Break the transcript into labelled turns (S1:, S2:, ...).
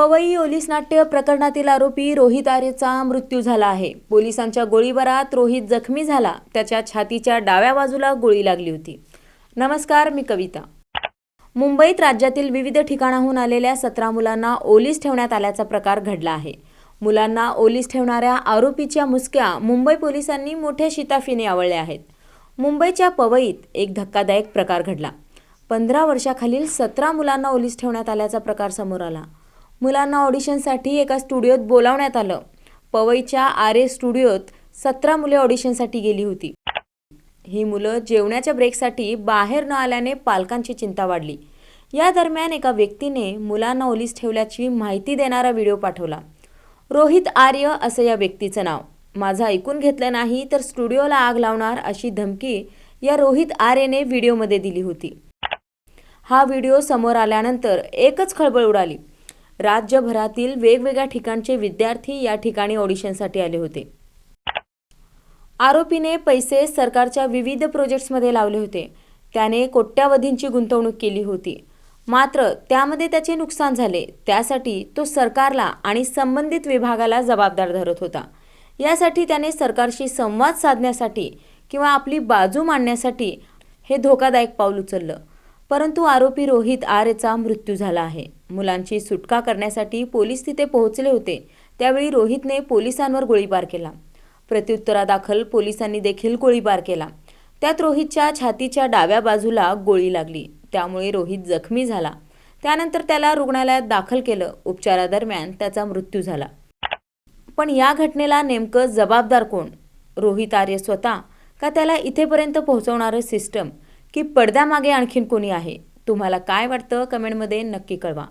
S1: पवई ओलीस नाट्य प्रकरणातील आरोपी रोहित आरेचा मृत्यू झाला आहे. पोलिसांच्या गोळीबारात रोहित जखमी झाला. त्याच्या छातीच्या डाव्या बाजूला गोळी लागली होती. नमस्कार मी कविता. मुंबईत राज्यातील विविध ठिकाणाहून आलेल्या सतरा मुलांना ओलीस ठेवण्यात आल्याचा प्रकार घडला आहे. मुलांना ओलीस ठेवणाऱ्या आरोपीच्या मुसक्या मुंबई पोलिसांनी मोठ्या शिताफीने आवळल्या आहेत. मुंबईच्या पवईत एक धक्कादायक प्रकार घडला. पंधरा वर्षाखालील सतरा मुलांना ओलीस ठेवण्यात आल्याचा प्रकार समोर आला. मुलांना ऑडिशनसाठी एका स्टुडिओत बोलावण्यात आलं. पवईच्या आर ए स्टुडिओत सतरा मुले ऑडिशनसाठी गेली होती. ही मुलं जेवणाच्या ब्रेकसाठी बाहेर न आल्याने पालकांची चिंता वाढली. या दरम्यान एका व्यक्तीने मुलांना ओलीस ठेवल्याची माहिती देणारा व्हिडिओ पाठवला. रोहित आर्य असं या व्यक्तीचं नाव. माझं ऐकून घेतलं नाही तर स्टुडिओला आग लावणार अशी धमकी या रोहित आर्यने व्हिडिओमध्ये दिली होती. हा व्हिडिओ समोर आल्यानंतर एकच खळबळ उडाली. राज्यभरातील वेगवेगळ्या ठिकाणचे विद्यार्थी या ठिकाणी ऑडिशनसाठी आले होते. आरोपीने पैसे सरकारच्या विविध प्रोजेक्ट्समध्ये लावले होते. त्याने कोट्यावधींची गुंतवणूक केली होती. मात्र त्यामध्ये त्याचे नुकसान झाले. त्यासाठी तो सरकारला आणि संबंधित विभागाला जबाबदार धरत होता. यासाठी त्याने सरकारशी संवाद साधण्यासाठी किंवा आपली बाजू मांडण्यासाठी हे धोकादायक पाऊल उचललं. परंतु आरोपी रोहित आरेचा मृत्यू झाला आहे. मुलांची सुटका करण्यासाठी पोलीस तिथे पोहोचले होते. त्यावेळी रोहितने पोलिसांवर गोळीबार केला. प्रत्युत्तरादाखल पोलिसांनी देखील गोळीबार केला. त्यात रोहितच्या छातीच्या डाव्या बाजूला गोळी लागली. त्यामुळे रोहित जखमी झाला. त्यानंतर त्याला रुग्णालयात दाखल केलं. उपचारादरम्यान त्याचा मृत्यू झाला. पण या घटनेला नेमकं जबाबदार कोण? रोहित आर्य स्वतः का त्याला इथेपर्यंत पोहोचवणारं सिस्टम की पडद्यामागे आणखीन कोणी आहे? तुम्हाला काय वाटतं? कमेंटमध्ये नक्की कळवा.